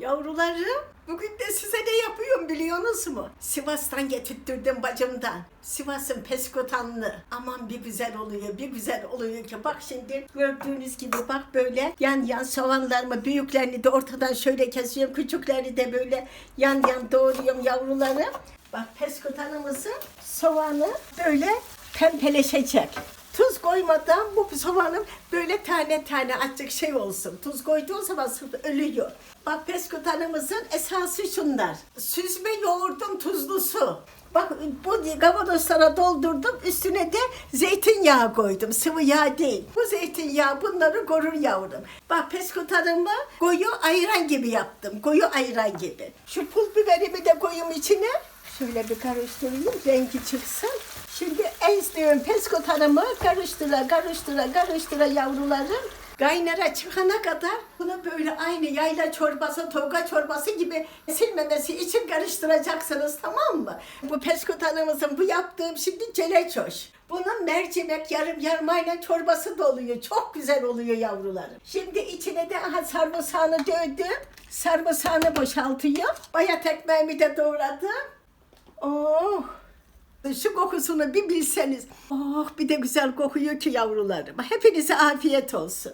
Yavrularım, bugün de size ne yapıyorum biliyorsunuz mu? Sivas'tan getirttirdim bacımdan. Sivas'ın peskotanlı. Aman bir güzel oluyor, bir güzel oluyor ki. Bak şimdi gördüğünüz gibi bak böyle yan yan soğanlarımı, büyüklerini de ortadan şöyle kesiyorum. Küçüklerini de böyle yan yan doğruyorum yavrularım. Bak peskotanımızın soğanı böyle pembeleşecek. Koymadan bu soğanım böyle tane tane azıck şey olsun. Tuz koyduğun zaman sırf ölüyor. Bak peskutanımızın esası şunlar. Süzme yoğurdun tuzlu su. Bak bu kavanozlara doldurdum. Üstüne de zeytinyağı koydum. Sıvı yağ değil. Bu zeytinyağı bunları korur yavrum. Bak peskutanımı koyu ayran gibi yaptım. Koyu ayran gibi. Şu pul biberimi de koyayım içine. Şöyle bir karıştırayım rengi çıksın. Şimdi ezdiğim peskotanımı karıştıra karıştıra karıştıra yavrularım. Kaynara çıkana kadar bunu böyle aynı yayla çorbası, toga çorbası gibi silmemesi için karıştıracaksınız tamam mı? Bu peskotanımızın bu yaptığım şimdi celeçoş. Bunun mercimek yarım yarmayla çorbası da oluyor. Çok güzel oluyor yavrularım. Şimdi içine de aha sarımsağını dövdüm. Sarımsağını boşaltıyorum. Bayat ekmeğimi de doğradım. Oh! Şu kokusunu bir bilseniz. Oh bir de güzel kokuyor ki yavrularım. Hepinize afiyet olsun.